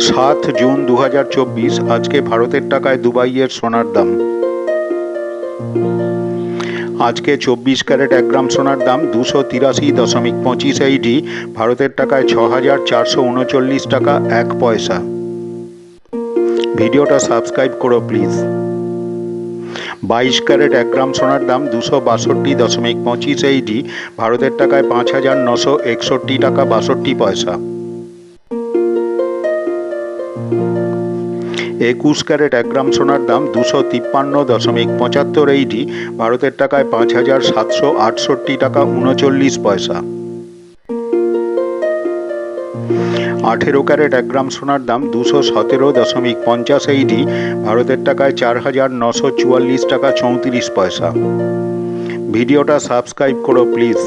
সাত জুন দু হাজার চব্বিশ, আজকে ভারতের টাকায় দুবাইয়ের সোনার দাম। আজকে চব্বিশ ক্যারেট এক গ্রাম সোনার দাম দুশো তিরাশি দশমিক পঁচিশ এইডি ভারতের টাকায় ছ হাজার চারশো উনচল্লিশ টাকা এক পয়সা। ভিডিওটা সাবস্ক্রাইব করো, প্লিজ। বাইশ ক্যারেট এক গ্রাম সোনার দাম দুশো বাষট্টি দশমিক পঁচিশ এইডি ভারতের টাকায় পাঁচ হাজার নশো একষট্টি টাকা বাষট্টি পয়সা। একুশ ক্যারেট এক গ্রাম সোনার দাম দুশো তিপ্পান্ন দশমিক পঁচাত্তর এইটি। ভারতের টাকায় পাঁচ হাজার সাতশো আটষট্টি টাকা উনচল্লিশ পয়সা। আঠেরো ক্যারেট এক গ্রাম সোনার দাম দুশো সতেরো দশমিক পঞ্চাশ এইটি। ভারতের টাকায় চার হাজার নশো চুয়াল্লিশ টাকা চৌত্রিশ পয়সা। ভিডিওটা সাবস্ক্রাইব করো, প্লিজ।